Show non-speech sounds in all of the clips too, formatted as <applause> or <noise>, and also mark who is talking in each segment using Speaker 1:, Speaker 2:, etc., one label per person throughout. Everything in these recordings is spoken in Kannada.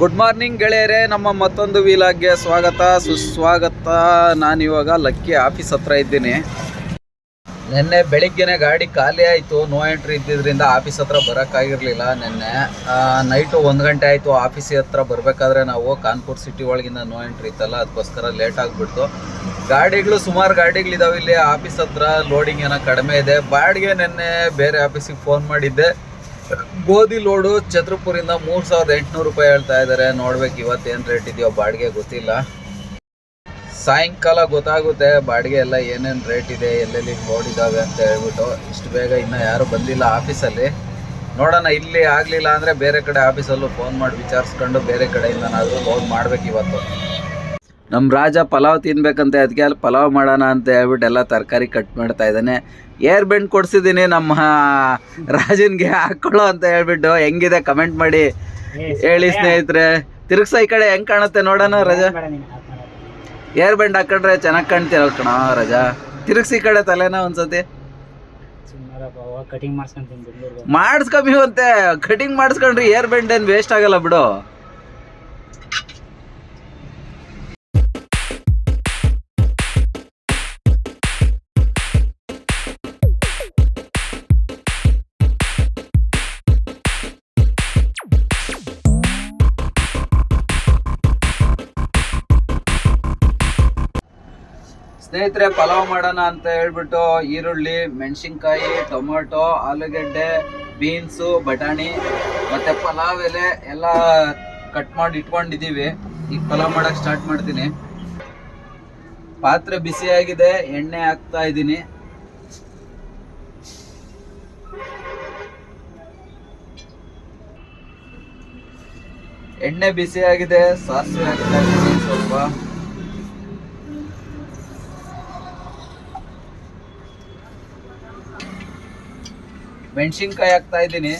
Speaker 1: ಗುಡ್ ಮಾರ್ನಿಂಗ್ ಗೆಳೆಯರೇ. ನಮ್ಮ ಮತ್ತೊಂದು ವೀಲಾಗ್ಗೆ ಸ್ವಾಗತ. ಸುಸ್ವಾಗತ. ನಾನಿವಾಗ ಲಕ್ಕಿ ಆಫೀಸ್ ಹತ್ರ ಇದ್ದೀನಿ. ನಿನ್ನೆ ಬೆಳಿಗ್ಗೆನೆ ಗಾಡಿ ಖಾಲಿ ಆಯಿತು. ನೋ ಎಂಟ್ರಿ ಇದ್ದಿದ್ರಿಂದ ಆಫೀಸ್ ಹತ್ರ ಬರೋಕ್ಕಾಗಿರಲಿಲ್ಲ ನಿನ್ನೆ. ನೈಟು ಒಂದು ಗಂಟೆ ಆಯಿತು ಆಫೀಸ್ ಹತ್ರ ಬರಬೇಕಾದ್ರೆ ನಾವು ಕಾನ್ಪುರ್ ಸಿಟಿ ಒಳಗಿಂದ ನೋ ಎಂಟ್ರಿ ಇತ್ತಲ್ಲ, ಅದಕ್ಕೋಸ್ಕರ ಲೇಟ್ ಆಗಿಬಿಡ್ತು. ಗಾಡಿಗಳು ಸುಮಾರು ಗಾಡಿಗಳಿದಾವೆ ಇಲ್ಲಿ. ಆಫೀಸ್ ಹತ್ರ ಲೋಡಿಂಗ್ ಏನೋ ಕಡಿಮೆ ಇದೆ. ಬಾಡಿಗೆ ನಿನ್ನೆ ಬೇರೆ ಆಫೀಸಿಗೆ ಫೋನ್ ಮಾಡಿದ್ದೆ. ಗೋಧಿ ಲೋಡು ಛತ್ರಪುರಿಂದ ಮೂರು ಸಾವಿರದ ಎಂಟುನೂರು ರೂಪಾಯಿ ಹೇಳ್ತಾ ಇದ್ದಾರೆ. ನೋಡ್ಬೇಕು ಇವತ್ತೇನು ರೇಟ್ ಇದೆಯೋ, ಬಾಡಿಗೆ ಗೊತ್ತಿಲ್ಲ. ಸಾಯಂಕಾಲ ಗೊತ್ತಾಗುತ್ತೆ, ಬಾಡಿಗೆ ಎಲ್ಲ ಏನೇನು ರೇಟ್ ಇದೆ ಎಲ್ಲೆಲ್ಲಿ ಲೋಡ್ ಇದಾವೆ ಅಂತ ಹೇಳ್ಬಿಟ್ಟು. ಇಷ್ಟು ಬೇಗ ಇನ್ನೂ ಯಾರು ಬಂದಿಲ್ಲ ಆಫೀಸಲ್ಲಿ. ನೋಡೋಣ, ಇಲ್ಲಿ ಆಗಲಿಲ್ಲ ಅಂದರೆ ಬೇರೆ ಕಡೆ ಆಫೀಸಲ್ಲೂ ಫೋನ್ ಮಾಡಿ ವಿಚಾರಿಸ್ಕೊಂಡು ಬೇರೆ ಕಡೆಯಿಂದನಾದರೂ ಲೋಡ್ ಮಾಡ್ಬೇಕು ಇವತ್ತು. ನಮ್ಮ ರಾಜ ಪಲಾವ್ ತಿನ್ಬೇಕಂತ ಅದಕ್ಕೆ ಅಲ್ಲಿ ಪಲಾವ್ ಮಾಡೋಣ ಅಂತ ಹೇಳ್ಬಿಟ್ಟು ಎಲ್ಲ ತರಕಾರಿ ಕಟ್ ಮಾಡ್ತಾ ಇದ್ದಾನೆ. ಏರ್ ಬೆಂಡ್ ಕೊಡ್ಸಿದ್ದೀನಿ ನಮ್ಮ ರಾಜನ್ಗೆ ಹಾಕ್ಕೊಳ್ಳೋ ಅಂತ ಹೇಳ್ಬಿಟ್ಟು ಹೆಂಗಿದೆ ಕಮೆಂಟ್ ಮಾಡಿ ಹೇಳಿ ಸ್ನೇಹಿತರೆ. ತಿರುಗ್ಸ ಈ ಕಡೆ ಹೆಂಗ್ ಕಾಣುತ್ತೆ ನೋಡೋಣ ರಜಾ. ಏರ್ ಬೆಂಡ್ ಹಾಕೊಂಡ್ರೆ ಚೆನ್ನಾಗಿ ಕಾಣ್ತೀರ ಕಣ ರಜಾ. ತಿರುಗ್ಸಿ ಈ ಕಡೆ ತಲೆನ ಒಂದ್ಸತಿ. ಮಾಡಿಸ್ಕೊಂಬೀವಂತೆ ಕಟಿಂಗ್ ಮಾಡಿಸ್ಕೊಂಡ್ರಿ ಏರ್ ಬೆಂಡ್ ಏನು ವೇಸ್ಟ್ ಆಗಲ್ಲ ಬಿಡು. ಸ್ನೇಹಿತರೆ, ಪಲಾವ್ ಮಾಡೋಣ ಅಂತ ಹೇಳ್ಬಿಟ್ಟು ಈರುಳ್ಳಿ, ಮೆಣಸಿನ್ಕಾಯಿ, ಟೊಮೊಟೊ, ಆಲೂಗೆಡ್ಡೆ, ಬೀನ್ಸು, ಬಟಾಣಿ ಮತ್ತೆ ಪಲಾವ್ ಎಲೆ ಎಲ್ಲ ಕಟ್ ಮಾಡಿ ಇಟ್ಕೊಂಡಿದ್ದೀವಿ. ಈಗ ಪಲಾವ್ ಮಾಡಕ್ ಸ್ಟಾರ್ಟ್ ಮಾಡ್ತೀನಿ. ಪಾತ್ರೆ ಬಿಸಿಯಾಗಿದೆ, ಎಣ್ಣೆ ಹಾಕ್ತಾ ಇದ್ದೀನಿ. ಎಣ್ಣೆ ಬಿಸಿಯಾಗಿದೆ, ಸಾಸಿವೆ ಹಾಕ್ತಾ ಇದ್ದೀನಿ ಸ್ವಲ್ಪ. ಮೆಣಸಿನ್ಕಾಯಿ ಹಾಕ್ತಾ ಇದ್ದೀನಿ.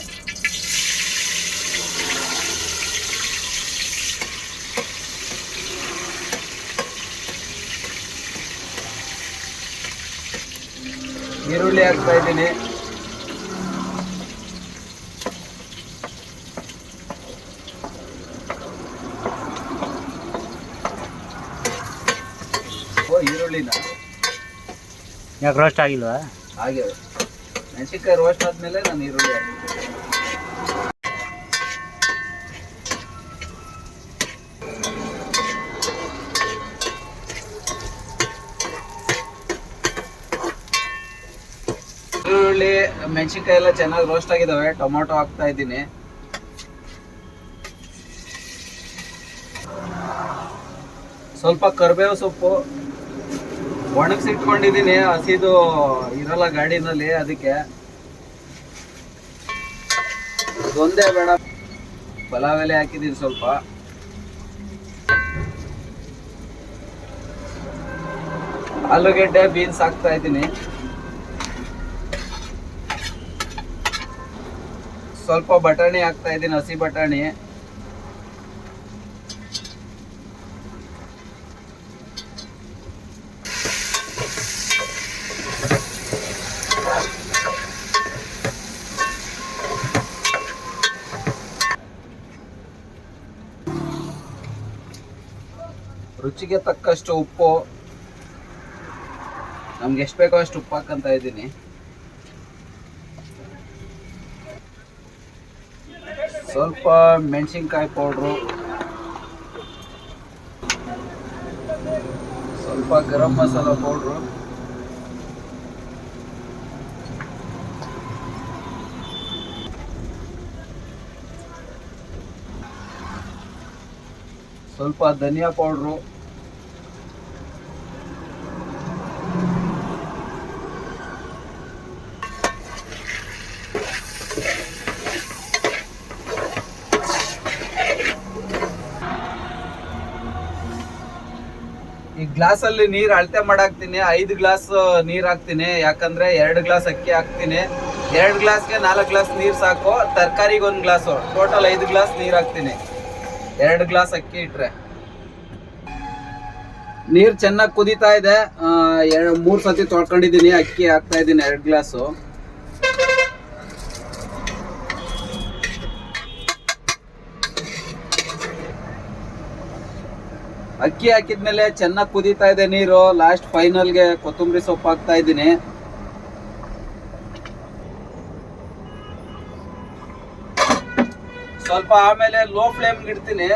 Speaker 1: ಈರುಳ್ಳಿ ಹಾಕ್ತಾ ಇದ್ದೀನಿ. ಓ ಈರುಳ್ಳಿನ?
Speaker 2: ಯಾಕೆ ರೋಸ್ಟ್ ಆಗಿಲ್ವಾ?
Speaker 1: ಹಾಗೆ. ಮೆಣಸಿನ್ಕಾಯಿ ರೋಸ್ಟ್ ಆದ್ಮೇಲೆ ನಾನು ಈರುಳ್ಳಿ ಈರುಳ್ಳಿ, ಮೆಣಸಿನ್ಕಾಯಿ ಎಲ್ಲ ಚೆನ್ನಾಗಿ ರೋಸ್ಟ್ ಆಗಿದ್ದಾವೆ ಟೊಮೊಟೊ ಹಾಕ್ತಾ ಇದ್ದೀನಿ. ಸ್ವಲ್ಪ ಕರಿಬೇವು ಸೊಪ್ಪು ಒಣಗಿಸಿಟ್ಕೊಂಡಿದ್ದೀನಿ ಹಸಿದು ಇರಲ್ಲ ಗಾಡಿನಲ್ಲಿ, ಅದಕ್ಕೆ. ಒಂದೇ ಬೇಡ. ಪಲಾವ್ ಎಲೆ ಹಾಕಿದ್ದೀನಿ ಸ್ವಲ್ಪ. ಆಲೂಗೆಡ್ಡೆ, ಬೀನ್ಸ್ ಹಾಕ್ತಾ ಇದ್ದೀನಿ. ಸ್ವಲ್ಪ ಬಟಾಣಿ ಹಾಕ್ತಾ ಇದ್ದೀನಿ, ಹಸಿ ಬಟಾಣಿ. ರುಚಿಗೆ ತಕ್ಕಷ್ಟು ಉಪ್ಪು. ನಮ್ಗೆ ಎಷ್ಟು ಬೇಕೋ ಅಷ್ಟು ಉಪ್ಪು ಹಾಕಂತ ಇದ್ದೀನಿ. ಸ್ವಲ್ಪ ಮೆಣಸಿನ್ಕಾಯಿ ಪೌಡ್ರು. ಸ್ವಲ್ಪ ಗರಂ ಮಸಾಲ ಪೌಡ್ರು. ಸ್ವಲ್ಪ ಧನಿಯಾ ಪೌಡ್ರು. ಗ್ಲಾಸ್ ಅಲ್ಲಿ ನೀರ್ ಅಳತೆ ಮಾಡಾಕ್ತೀನಿ, ಐದು ಗ್ಲಾಸ್ ನೀರ್ ಹಾಕ್ತೀನಿ, ಯಾಕಂದ್ರೆ ಎರಡು ಗ್ಲಾಸ್ ಅಕ್ಕಿ ಹಾಕ್ತೀನಿ. ಎರಡು ಗ್ಲಾಸ್ಗೆ ನಾಲ್ಕು ಗ್ಲಾಸ್ ನೀರ್ ಸಾಕು, ತರಕಾರಿಗೆ ಒಂದು ಗ್ಲಾಸು ಟೋಟಲ್ ಐದು ಗ್ಲಾಸ್ ನೀರ್ ಹಾಕ್ತೀನಿ. ಎರಡು ಗ್ಲಾಸ್ ಅಕ್ಕಿ ಇಟ್ರೆ. ನೀರ್ ಚೆನ್ನಾಗಿ ಕುದೀತಾ ಇದೆ ಮೂರು ಸತಿ ತೊಳ್ಕೊಂಡಿದ್ದೀನಿ, ಅಕ್ಕಿ ಹಾಕ್ತಾ ಇದ್ದೀನಿ, ಎರಡು ಗ್ಲಾಸು ಅಕ್ಕಿ ಹಾಕಿದ್ಮೇಲೆ ಚೆನ್ನಾಗಿ ಕುದೀತಾ ಇದೆ ನೀರು. ಲಾಸ್ಟ್ ಫೈನಲ್ಗೆ ಕೊತ್ತಂಬರಿ ಸೊಪ್ಪು ಹಾಕ್ತಾ ಇದ್ದೀನಿ. ಸ್ವಲ್ಪ ಆಮೇಲೆ ಲೋ ಫ್ಲೇಮ್ ಇಡ್ತೀನಿ.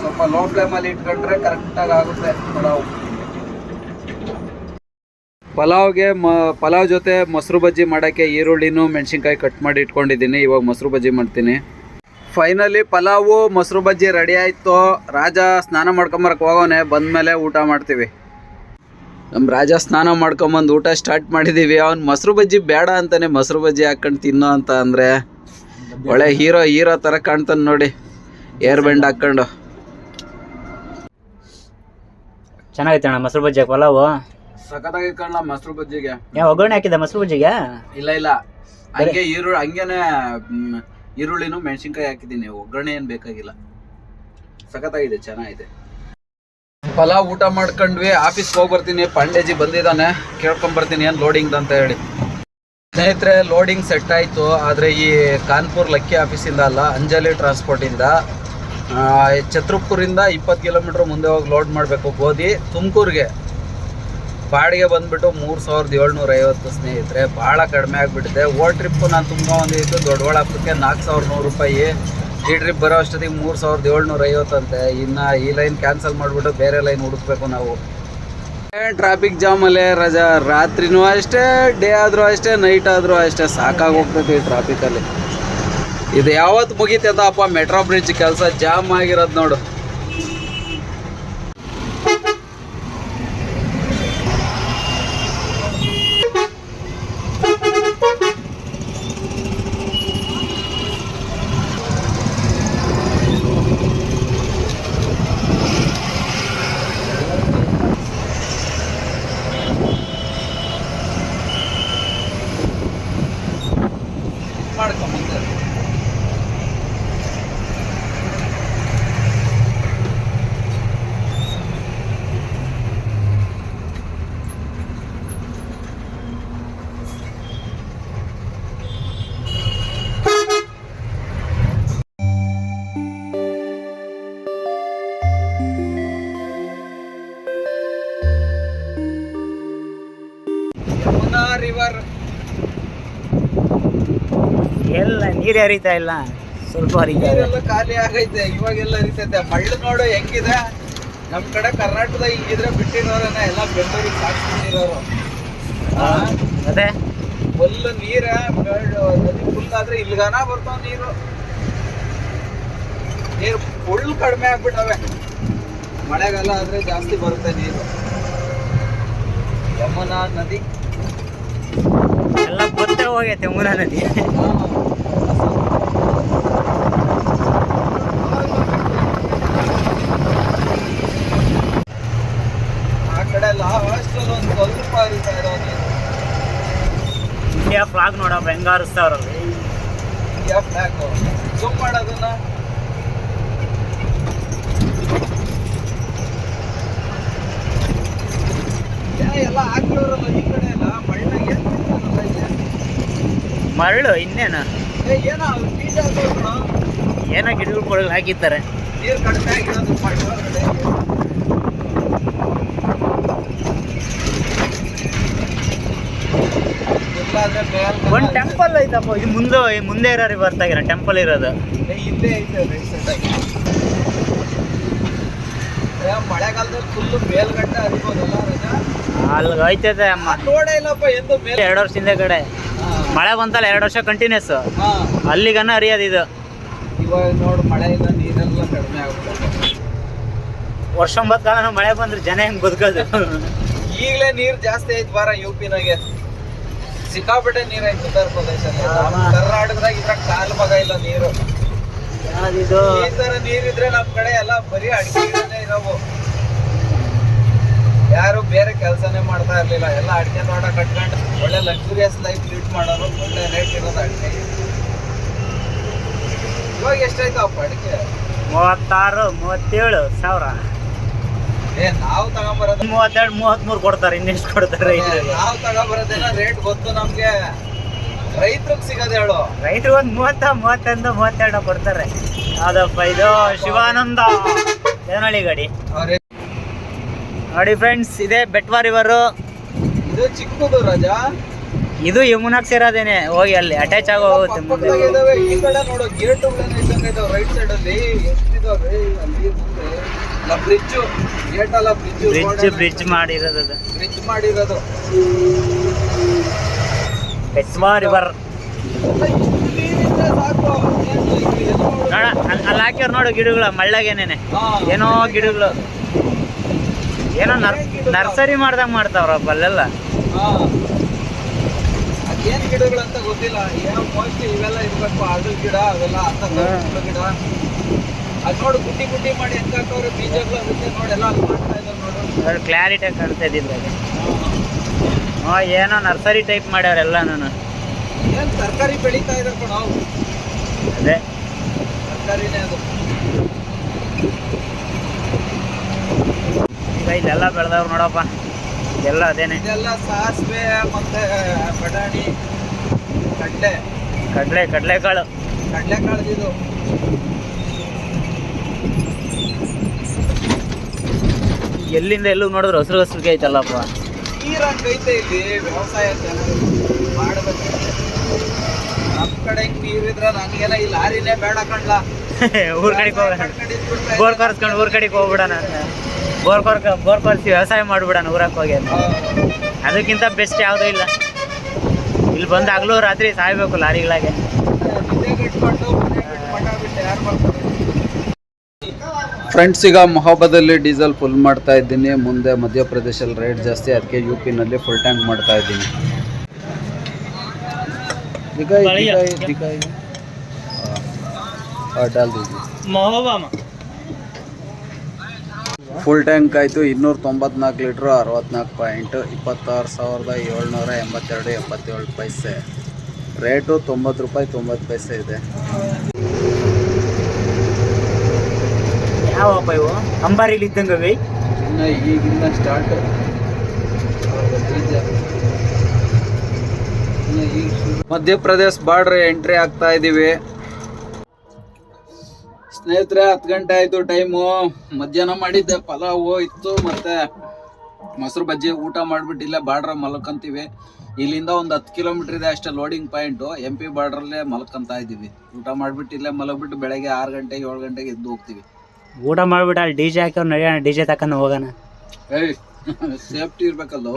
Speaker 1: ಸ್ವಲ್ಪ ಲೋ ಫ್ಲೇಮ್ ಅಲ್ಲಿ ಇಟ್ಕೊಂಡ್ರೆ ಕರೆಕ್ಟಾಗಿ ಆಗುತ್ತೆ ಪಲಾವ್. ಪಲಾವ್ಗೆ ಮ, ಪಲಾವ್ ಜೊತೆ ಮೊಸರು ಬಜ್ಜಿ ಮಾಡೋಕ್ಕೆ ಈರುಳ್ಳಿನೂ ಮೆಣಸಿನ್ಕಾಯಿ ಕಟ್ ಮಾಡಿ ಇಟ್ಕೊಂಡಿದ್ದೀನಿ. ಇವಾಗ ಮೊಸರು ಬಜ್ಜಿ ಮಾಡ್ತೀನಿ. ಫೈನಲಿ ಪಲಾವು ಮೊಸರು ಬಜ್ಜಿ ರೆಡಿ ಆಯಿತು. ರಾಜ ಸ್ನಾನ ಮಾಡ್ಕೊಂಬರಕ್ಕೆ ಹೋಗೋನೆ ಬಂದಮೇಲೆ ಊಟ ಮಾಡ್ತೀವಿ. ನಮ್ಮ ರಾಜ ಸ್ನಾನ ಮಾಡ್ಕೊಂಬಂದು ಊಟ ಸ್ಟಾರ್ಟ್ ಮಾಡಿದ್ದೀವಿ ಅವ್ನು ಮೊಸರು ಬಜ್ಜಿ ಬೇಡ ಅಂತಾನೆ ಮೊಸರು ಬಜ್ಜಿ ಹಾಕ್ಕೊಂಡು ತಿನ್ನೋ ಅಂತ ಅಂದರೆ ಒಳ್ಳೆ ಹೀರೋ ಹೀರೋ ಥರ ಕಾಣ್ತಾನೆ ನೋಡಿ. ಏರ್ ಬೆಂಡ್ ಹಾಕ್ಕೊಂಡು
Speaker 2: ಚೆನ್ನಾಗೈತೆ ಅಣ್ಣ ಮೊಸರು ಬಜ್ಜಿ ಪಲಾವು?
Speaker 1: ಸಖತ್ತಾಗಿ ಕಾಣ ಮೊಸರು ಬಜ್ಜಿಗೆ.
Speaker 2: ಒಗ್ಗರಣೆ ಹಾಕಿದ್ದೆ ಮೊಸರು ಬಜ್ಜಿಗೆ?
Speaker 1: ಇಲ್ಲ ಇಲ್ಲ. ಹಂಗೆ ಈರುಳ್ಳಿ ಹಂಗೇನೆ ಈರುಳ್ಳಿನೂ ಮೆಣಸಿನ್ಕಾಯಿ ಹಾಕಿದ್ದೀನಿ. ಒಗ್ಗರಣೆ ಏನು ಬೇಕಾಗಿಲ್ಲ. ಸಖತ್ತಾಗಿದೆ, ಚೆನ್ನಾಗಿದೆ. ಪಲಾವ್ ಊಟ ಮಾಡ್ಕೊಂಡ್ವಿ. ಆಫೀಸ್ಗೆ ಹೋಗಿ ಬರ್ತೀನಿ. ಪಾಂಡೇಜಿ ಬಂದಿದ್ದಾನೆ ಕೇಳ್ಕೊಂಬರ್ತೀನಿ ಏನು ಲೋಡಿಂಗ್ ಅಂತ ಹೇಳಿ. ಸ್ನೇಹಿತರೆ ಲೋಡಿಂಗ್ ಸೆಟ್ ಆಯಿತು. ಆದರೆ ಈ ಕಾನ್ಪುರ್ ಲಕ್ಕಿ ಆಫೀಸಿಂದ ಅಲ್ಲ, ಅಂಜಲಿ ಟ್ರಾನ್ಸ್ಪೋರ್ಟಿಂದ ಛತ್ರಪುರಿಂದ ಇಪ್ಪತ್ತು ಕಿಲೋಮೀಟ್ರ್ ಮುಂದೆ ಹೋಗಿ ಲೋಡ್ ಮಾಡಬೇಕು ಗೋಧಿ. ತುಮಕೂರಿಗೆ ಬಾಡಿಗೆ ಬಂದ್ಬಿಟ್ಟು ಮೂರು ಸಾವಿರದ ಏಳ್ನೂರ ಐವತ್ತು ಸ್ನೇಹಿತರೆ ಭಾಳ ಕಡಿಮೆ ಆಗಿಬಿಟ್ಟಿದೆ. ಓ ಟ್ರಿಪ್ಪು ನಾನು ತುಂಬ ಒಂದಿತ್ತು ದೊಡ್ಡಬಳ್ಳಾಪುರಕ್ಕೆ ನಾಲ್ಕು ಸಾವಿರದ ನೂರು ರೂಪಾಯಿ. ಈ ಟ್ರಿಪ್ ಬರೋ ಅಷ್ಟೊತ್ತಿಗೆ ಮೂರು ಸಾವಿರದ ಏಳ್ನೂರ ಐವತ್ತಂತೆ ಇನ್ನು ಈ ಲೈನ್ ಕ್ಯಾನ್ಸಲ್ ಮಾಡಿಬಿಟ್ಟು ಬೇರೆ ಲೈನ್ ಹುಡುಕ್ಬೇಕು ನಾವು. ಟ್ರಾಫಿಕ್ ಜಾಮಲ್ಲೇ ರಜಾ. ರಾತ್ರಿನೂ ಅಷ್ಟೇ ಡೇ ಆದರೂ ಅಷ್ಟೇ ನೈಟ್ ಆದರೂ ಅಷ್ಟೇ. ಸಾಕಾಗಿ ಹೋಗ್ತೈತಿ ಈ ಟ್ರಾಫಿಕಲ್ಲಿ ಇದು ಯಾವತ್ತು ಮುಗೀತದಪ್ಪ ಮೆಟ್ರೋ ಬ್ರಿಡ್ಜ್ ಕೆಲಸ ಜಾಮ್ ಆಗಿರೋದು ನೋಡು.
Speaker 2: ನೀರು ಹರಿತಾ ಇಲ್ಲ. ಸ್ವಲ್ಪ ಹರಿತಾ ಇದೆ.
Speaker 1: ಖಾಲಿ ಆಗೈತೆ ಇವಾಗೆಲ್ಲ ಹರಿತೈತೆ. ಮಳ್ಳು ನೋಡು ಹೆಂಗಿದೆ. ನಮ್ ಕಡೆ ಕರ್ನಾಟಕದ ಹಿಂಗಿದ್ರೆ ಬಿಟ್ಟಿರೋರನ್ನ ಎಲ್ಲ ಬೆಂಗಳೂರಿಗೆ ಸಾಕ್ಸ್ಕೊಂಡಿರೋರು
Speaker 2: ಅದೇ.
Speaker 1: ಫುಲ್ ನೀರ ನದಿ ಫುಲ್ ಆದ್ರೆ ಇಲ್ಗಾನ ಬರ್ತಾವ ನೀರು. ನೀರು ಫುಲ್ ಕಡಿಮೆ ಆಗ್ಬಿಟ್ಟವೆ. ಮಳೆಗಾಲ ಆದ್ರೆ ಜಾಸ್ತಿ ಬರುತ್ತೆ ನೀರು. ಯಮುನಾ ನದಿ.
Speaker 2: ಎಲ್ಲ ಗೊತ್ತೇ ಹೋಗೈತೆ ಯಮುನಾ ನದಿ
Speaker 1: ಆ ಕಡೆ ಲಾಸ್ಟ್ ಒಂದು ಸ್ವಲ್ಪ ಹರಿತಾ ಇರೋ ನೀರು
Speaker 2: ಇಂಡಿಯಾ ಫ್ಲಾಗ್ ನೋಡಪ್ಪ ಹೆಂಗ ಹಾರಿಸ್ತಾವ್ರಲ್ಲ
Speaker 1: ಇಂಡಿಯಾ ಫ್ಲಾಗ್ ಜೂಮ್ ಮಾಡೋದನ್ನ. ಎಲ್ಲ ಹಾಕಿರೋರಲ್ಲ ಈ ಕಡೆ ಎಲ್ಲ. ಮಾಡ್ತಾರಲ್ಲ
Speaker 2: ಮರಳು ಇನ್ನೇನ?
Speaker 1: ಏನೋ
Speaker 2: ಏನೋ ಗಿಡಗಳು ಕೊಡಲು ಹಾಕಿದ್ದಾರೆ
Speaker 1: ನೀರು ಕಡಿಮೆ ಆಗಿರೋದು
Speaker 2: ಒಂದು ಟೆಂಪಲ್ ಐತಪ್ಪ ಇದು ಮುಂದೆ ಮುಂದೆ ಇರೋ ಬರ್ತಾ ಇರೋ ಟೆಂಪಲ್ ಇರೋದು.
Speaker 1: ಇಲ್ಲೇ ಐತೆ ಏ, ಮಳೆಗಾಲದಲ್ಲಿ ಫುಲ್ ಮೇಲ್ಗಡೆ ಹರಿಬೋದಲ್ಲ ರಜಾ?
Speaker 2: ಅಲ್ಲಿ ಐತೈತೆ ಅಮ್ಮ.
Speaker 1: ನೋಡೇ ಇಲ್ಲಪ್ಪ ಎಂದು ಮೇಲೆ
Speaker 2: ಎರಡು ವರ್ಷದಿಂದ ಕಡೆ. ಮಳೆ ಬಂತಲ್ಲ ಎರಡು ವರ್ಷ ಕಂಟಿನ್ಯೂಸ್ ಅಲ್ಲಿಗನ ಹರಿಯೋದು ಇದು.
Speaker 1: ಇವಾಗ ನೋಡು ಮಳೆ ಇಲ್ಲ ನೀರೆಲ್ಲ ಕಡಿಮೆ ಆಗ್ಬಿಡುತ್ತೆ.
Speaker 2: ವರ್ಷ ಒಂಬತ್ತು ಕಾಲ ಮಳೆ ಬಂದ್ರೆ ಜನ ಹೆಂಗ್ ಬದುಕೋದು?
Speaker 1: ಈಗಲೇ ನೀರ್ ಜಾಸ್ತಿ ಐತೆ ಬಾರ ಯು ಪಿನಾಗೆ ಸಿಕ್ಕಾಪಟ್ಟೆ ನೀರ್ ಐತೆ ಉತ್ತರ. ನಮ್ಮ ಕರ್ನಾಟಕದಾಗ ಇದ್ರಾಗ ಕಾಲು ಮಗ ಇಲ್ಲ ನೀರು. ಈ ತರ ನೀರಿದ್ರೆ ನಮ್ ಕಡೆ ಎಲ್ಲ ಬರೀ ಅಡಿಕೆ ಇರೋವು. ಯಾರು ಬೇರೆ ಕೆಲಸನೇ ಮಾಡ್ತಾ ಇರ್ಲಿಲ್ಲ. ಎಲ್ಲ ಅಡಿಕೆ ತೋಟ ಕಟ್ಕೊಂಡು ಒಳ್ಳೆ ಲಕ್ಸುರಿಯಸ್ ಲೈಫ್ ಲೀಡ್ ಮಾಡೋರು ಒಳ್ಳೆ ರೇಟ್ ಇರೋದು ಅಡಿಕೆ. ಇವಾಗ ಎಷ್ಟಾಯ್ತಪ್ಪ ಅಡಿಕೆ?
Speaker 2: ಮೂವತ್ತಾರು ಮೂವತ್ತೇಳು ಸಾವಿರ.
Speaker 1: ನಾವು ತಗೊಂಬರೋದು
Speaker 2: ಮೂವತ್ತೆರಡು ಮೂವತ್ಮೂರು ಕೊಡ್ತಾರೆ ಇನ್ನೆಷ್ಟು ಕೊಡ್ತಾರೆ ರೈತರಿಗೆ
Speaker 1: ನಾವು ತಗೊಂಬರೋದೇನ ರೇಟ್ ಗೊತ್ತು ನಮ್ಗೆ. ರೈತರಿಗೆ ಸಿಗೋದು ಹೇಳು.
Speaker 2: ರೈತರು ಒಂದು ಮೂವತ್ತ ಮೂವತ್ತೊಂದು ಮೂವತ್ತೆರಡು ಕೊಡ್ತಾರೆ. ಯಾವ್ದಪ್ಪ ಇದು ಶಿವಾನಂದ ದೇವನಹಳ್ಳಿ ಗಾಡಿ. ನೋಡಿ ಫ್ರೆಂಡ್ಸ್ ಇದೆ ಬೆಟ್ವಾ ರಿವರು
Speaker 1: ಇದು ಚಿಕ್ಕದು ರಾಜಾ?
Speaker 2: ಇದು ಯಮುನಾಕ್ ಸೇರೋದೇನೆ ಹೋಗಿ ಅಲ್ಲಿ ಅಟ್ಯಾಚ್ ಆಗೋ ಹೋಗುತ್ತೆ ಮುಂದೆ.
Speaker 1: ಈ ಕಡೆ ನೋಡು ಗೇಟ್ ರೈಟ್ ಸೈಡ್ ಅಲ್ಲಿ. ಎಷ್ಟಿದಾವೆ ಅಲ್ಲಿ ಮುಂದೆ. Bridge gate bridge
Speaker 2: bridge bridge ಮಾಡಿರೋದು ಅದು
Speaker 1: ಬ್ರಿಡ್ಜ್ ಮಾಡಿರೋದು.
Speaker 2: ಬೆಟ್ವಾ ರಿವರ್
Speaker 1: ನೋಡು.
Speaker 2: ಅಲ್ಲಿ ಹಾಕ್ಯಾರ ನೋಡು ಗಿಡಗಳು ಮಳ್ಳಗೇನೇನೆ. ಏನೋ ಗಿಡಗಳು. ಏನೋ ನರ್ ನರ್ಸರಿ ಮಾಡ್ದಂಗ್ ಮಾಡ್ತಾವ್ರ ಅಲ್ಲೆಲ್ಲ
Speaker 1: ಹಾ. ಗಿಡಗಳು ಗಿಡಗಳಂತ ಗೊತ್ತಿಲ್ಲ. ಏನೋ ಮೋಸ್ಟ್ಲಿ ಇವೆಲ್ಲ ಇರ್ಬೇಕು ಅದು ಗಿಡ ಅವೆಲ್ಲ ಅಂತ ಗಿಡ. ಅದ್ ನೋಡು ಗುಡ್ಡಿ ಗುಡ್ಡಿ ಮಾಡಿ ಎಂತ ಹಾಕವ್ರೆ ಬೀಜಗಳು ಅದಕ್ಕೆ ಎಲ್ಲ ಅದು ಮಾಡ್ತಾ ಇದ್ದಾರೆ ನೋಡು.
Speaker 2: ಕ್ಲಾರಿಟಿ ಕಾಣ್ತಾ ಇದ್ದಿದ್ರಾಗೆ ಹಾ ಏನೋ ನರ್ಸರಿ ಟೈಪ್ ಮಾಡ್ಯಾವ್ರ ಎಲ್ಲಾನು
Speaker 1: ಏನು ತರಕಾರಿ ಬೆಳೀತಾ ಇದಾರೆ ಕಣ
Speaker 2: ಅದೇ.
Speaker 1: ತರಕಾರಿನೇ ಅದು.
Speaker 2: ಈಗ ಇಲ್ಲೆಲ್ಲ ಬೆಳೆದವ್ರು ನೋಡಪ್ಪ. ಎಲ್ಲ ಅದೇನೆ.
Speaker 1: ಇದೆಲ್ಲ ಸಾಸಿವೆ ಮತ್ತೆ ಬಟಾಣಿ ಕಡಲೆ.
Speaker 2: ಕಡ್ಲೆ ಕಡಲೆಕಾಳು.
Speaker 1: ಕಡಲೆ
Speaker 2: ಎಲ್ಲಿಂದ ಎಲ್ಲೂ ನೋಡಿದ್ರು ಹಸಿರು ಹಸಿರಿಗೆ ಐತಲ್ಲಪ್ಪ.
Speaker 1: ನೀರಂಗ್ ಐತೆ ಇಲ್ಲಿ ವ್ಯವಸಾಯ ಮಾಡ್ಬೇಕು. ಕಡೆ ಹಿಂಗ್ ನೀರಿದ್ರೆ ನನಗೆಲ್ಲ ಈ ಲಾರಿನೇ ಬೇಡ ಕಣ್ಲ. <laughs>
Speaker 2: ಊರ್ ಕಡೆಗೆ ಹೋಗೋಣ ಬೋರ್ ಕರ್ಸ್ಕೊಂಡು ಊರ್ ಕಡೆಗೆ ಹೋಗ್ಬಿಡಣ ಬೋರ್ ಕರ್ ಬೋರ್ ಕರ್ಸಿ ವ್ಯವಸಾಯ ಮಾಡ್ಬಿಡಣ ಊರಕ್ಕೆ ಹೋಗಿ ಅದಕ್ಕಿಂತ ಬೆಸ್ಟ್ ಯಾವುದೂ ಇಲ್ಲ. ಇಲ್ಲಿ ಬಂದಾಗ್ಲೂ ರಾತ್ರಿ ಸಾಯ್ಬೇಕು ಲಾರಿಗಳಾಗೆ.
Speaker 1: ಫ್ರೆಂಡ್ಸ್ ಈಗ ಮೊಹಬ್ಬದಲ್ಲಿ ಡೀಸೆಲ್ ಫುಲ್ ಮಾಡ್ತಾ ಇದ್ದೀನಿ. ಮುಂದೆ ಮಧ್ಯಪ್ರದೇಶಲ್ಲಿ ರೇಟ್ ಜಾಸ್ತಿ ಅದಕ್ಕೆ ಯು ಪಿನಲ್ಲಿ ಫುಲ್ ಟ್ಯಾಂಕ್ ಮಾಡ್ತಾ ಇದ್ದೀನಿ. ಫುಲ್ ಟ್ಯಾಂಕ್ ಆಯಿತು ಇನ್ನೂರ ತೊಂಬತ್ನಾಲ್ಕು ಲೀಟ್ರು ಅರವತ್ನಾಲ್ಕು ಪಾಯಿಂಟ್ ಇಪ್ಪತ್ತಾರು ಸಾವಿರದ ಏಳ್ನೂರ ಎಂಬತ್ತೆರಡು ಎಂಬತ್ತೇಳು ಪೈಸೆ. ರೇಟು ತೊಂಬತ್ತು ರೂಪಾಯಿ ತೊಂಬತ್ತು ಪೈಸೆ ಇದೆ.
Speaker 2: ಯಾವಪ್ಪ ಇವು ಅಂಬಾರಿಲಿ ಇದ್ದಂಗ
Speaker 1: ಇನ್ನು ಈಗಿನ್ನ ಸ್ಟಾರ್ಟ್ ಮಧ್ಯಪ್ರದೇಶ ಬಾರ್ಡರ್ ಎಂಟ್ರಿ ಆಗ್ತಾ ಇದೀವಿ. ಸ್ನೇಹಿತರೆ, ಹತ್ತು ಗಂಟೆ ಆಯ್ತು ಟೈಮು ಮಧ್ಯಾಹ್ನ ಮಾಡಿದ್ದೆ, ಪಲಾವು ಇತ್ತು ಮತ್ತೆ ಮೊಸರು ಬಜ್ಜಿ ಊಟ ಮಾಡ್ಬಿಟ್ಟಿಲ್ಲ ಬಾರ್ಡ್ರ ಮಲ್ಕೊಂತೀವಿ. ಇಲ್ಲಿಂದ ಒಂದು ಹತ್ತು ಕಿಲೋಮೀಟರ್ ಇದೆ ಅಷ್ಟೇ ಲೋಡಿಂಗ್ ಪಾಯಿಂಟು ಎಂ ಪಿ ಬಾರ್ಡ್ರಲ್ಲೇ ಮಲ್ಕೊಂತ ಇದ್ದೀವಿ ಊಟ ಮಾಡ್ಬಿಟ್ಟು ಇಲ್ಲೇ ಮಲಗ್ಬಿಟ್ಟು ಬೆಳಗ್ಗೆ ಆರು ಗಂಟೆಗೆ ಏಳು ಗಂಟೆಗೆ ಎದ್ದು ಹೋಗ್ತೀವಿ.
Speaker 2: ಊಟ ಮಾಡ್ಬಿಟ್ಟು ಅಲ್ಲಿ ಡಿ ಜೆ ಹಾಕಿ ನಡೆಯೋಣ ಡಿ ಜೆ ತಕೊಂಡು ಹೋಗೋಣ.
Speaker 1: ಏಯ್ ಸೇಫ್ಟಿ ಇರ್ಬೇಕಲ್ಲ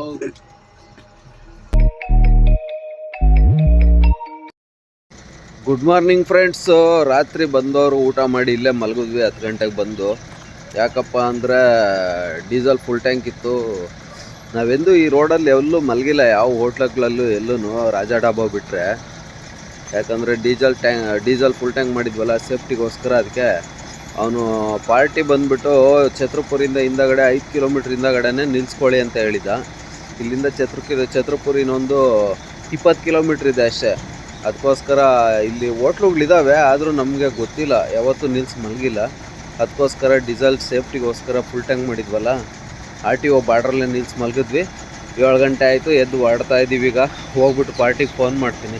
Speaker 1: ಗುಡ್ ಮಾರ್ನಿಂಗ್ ಫ್ರೆಂಡ್ಸ್ ರಾತ್ರಿ ಬಂದವರು ಊಟ ಮಾಡಿ ಇಲ್ಲೇ ಮಲಗಿದ್ವಿ ಹತ್ತು ಗಂಟೆಗೆ ಬಂದು. ಯಾಕಪ್ಪ ಅಂದರೆ ಡೀಸೆಲ್ ಫುಲ್ ಟ್ಯಾಂಕ್ ಇತ್ತು. ನಾವೆಂದೂ ಈ ರೋಡಲ್ಲಿ ಎಲ್ಲೂ ಮಲಗಿಲ್ಲ ಯಾವ ಹೋಟ್ಲಗಳಲ್ಲೂ ಎಲ್ಲೂ ರಾಜಾ ಡಾಬಾ ಬಿಟ್ಟರೆ ಯಾಕಂದರೆ diesel tank diesel full tank ಮಾಡಿದ್ವಲ್ಲ ಸೇಫ್ಟಿಗೋಸ್ಕರ ಅದಕ್ಕೆ ಅವನು ಪಾರ್ಟಿ ಬಂದ್ಬಿಟ್ಟು ಛತ್ರಪುರಿಂದ ಹಿಂದಗಡೆ ಐದು ಕಿಲೋಮೀಟ್ರ್ ಹಿಂದಗಡೆನೇ ನಿಲ್ಲಿಸ್ಕೊಳ್ಳಿ ಅಂತ ಹೇಳಿದ್ದ ಇಲ್ಲಿಂದ ಛತ್ರಪುರ ಇನ್ನೊಂದು ಇಪ್ಪತ್ತು ಕಿಲೋಮೀಟ್ರ್ ಇದೆ ಅಷ್ಟೇ. ಅದಕ್ಕೋಸ್ಕರ ಇಲ್ಲಿ ಹೋಟ್ಲುಗಳಿದ್ದಾವೆ ಆದರೂ ನಮಗೆ ಗೊತ್ತಿಲ್ಲ. ಯಾವತ್ತೂ ನಿಲ್ಸಿ ಮಲಗಿಲ್ಲ. ಅದಕ್ಕೋಸ್ಕರ ಡೀಸೆಲ್ ಸೇಫ್ಟಿಗೋಸ್ಕರ ಫುಲ್ ಟ್ಯಾಂಕ್ ಮಾಡಿದ್ವಲ್ಲ, ಆರ್ ಟಿ ಒ ಬಾರ್ಡ್ರಲ್ಲೇ ನಿಲ್ಸಿ ಮಲಗಿದ್ವಿ. ಏಳು ಗಂಟೆ ಆಯಿತು ಎದ್ದು ಹೊರಡ್ತಾ ಇದ್ದೀವಿ ಈಗ ಹೋಗ್ಬಿಟ್ಟು ಪಾರ್ಟಿಗೆ ಫೋನ್ ಮಾಡ್ತೀನಿ.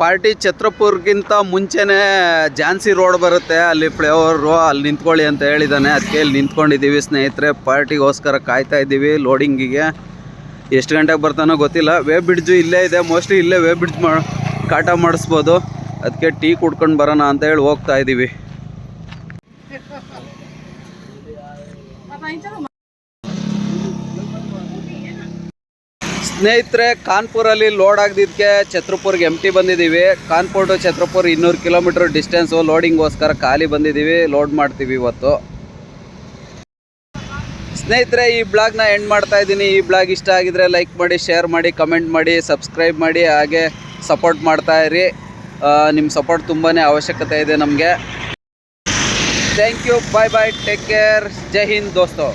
Speaker 1: ಪಾರ್ಟಿ ಛತ್ರಪುರ್ಗಿಂತ ಮುಂಚೆನೇ ಝಾನ್ಸಿ ರೋಡ್ ಬರುತ್ತೆ. ಅಲ್ಲಿ ಫ್ಲೇವರು ಅಲ್ಲಿ ನಿಂತ್ಕೊಳ್ಳಿ ಅಂತ ಹೇಳಿದ್ದಾನೆ ಅದಕ್ಕೆ ಇಲ್ಲಿ ನಿಂತ್ಕೊಂಡಿದ್ದೀವಿ ಸ್ನೇಹಿತರೆ. ಪಾರ್ಟಿಗೋಸ್ಕರ ಕಾಯ್ತಾ ಇದ್ದೀವಿ ಲೋಡಿಂಗಿಗೆ ಎಷ್ಟು ಗಂಟೆಗೆ ಬರ್ತಾನೋ ಗೊತ್ತಿಲ್ಲ. ವೇ ಬ್ರಿಡ್ಜು ಇಲ್ಲೇ ಇದೆ. ಮೋಸ್ಟ್ಲಿ ಇಲ್ಲೇ ವೇ ಬ್ರಿಡ್ಜ್ ಮಾ ಕಾಟ ಮಾಡಿಸ್ಬೋದು. ಅದಕ್ಕೆ ಟೀ ಕುಡ್ಕೊಂಡು ಬರೋಣ ಅಂತ ಹೇಳಿ ಹೋಗ್ತಾ ಇದ್ದೀವಿ. ಸ್ನೇಹಿತರೆ, ಕಾನ್ಪುರಲ್ಲಿ ಲೋಡ್ ಆಗದಿದ್ದಕ್ಕೆ ಛತ್ರಪುರ್ಗೆ ಎಂ ಟಿ ಬಂದಿದ್ದೀವಿ ಕಾನ್ಪುರ್ ಟು ಛತ್ರಪುರ್ ಇನ್ನೂರು ಕಿಲೋಮೀಟರ್ ಡಿಸ್ಟೆನ್ಸು ಲೋಡಿಂಗ್ಗೋಸ್ಕರ ಖಾಲಿ ಬಂದಿದ್ದೀವಿ ಲೋಡ್ ಮಾಡ್ತೀವಿ ಇವತ್ತು. ಸ್ನೇಹಿತರೆ, ಈ ಬ್ಲಾಗ್ನ ಎಂಡ್ ಮಾಡ್ತಾ ಇದ್ದೀನಿ. ಈ ಬ್ಲಾಗ್ ಇಷ್ಟ ಆಗಿದ್ರೆ ಲೈಕ್ ಮಾಡಿ ಶೇರ್ ಮಾಡಿ ಕಮೆಂಟ್ ಮಾಡಿ ಸಬ್ಸ್ಕ್ರೈಬ್ ಮಾಡಿ, ಹಾಗೆ ಸಪೋರ್ಟ್ ಮಾಡ್ತಾ ಇರಿ. ನಿಮ್ಮ ಸಪೋರ್ಟ್ ತುಂಬಾ ಅವಶ್ಯಕತೆ ಇದೆ ನಮಗೆ. Thank you bye bye take care Jai Hind ದೋಸ್ತೋ.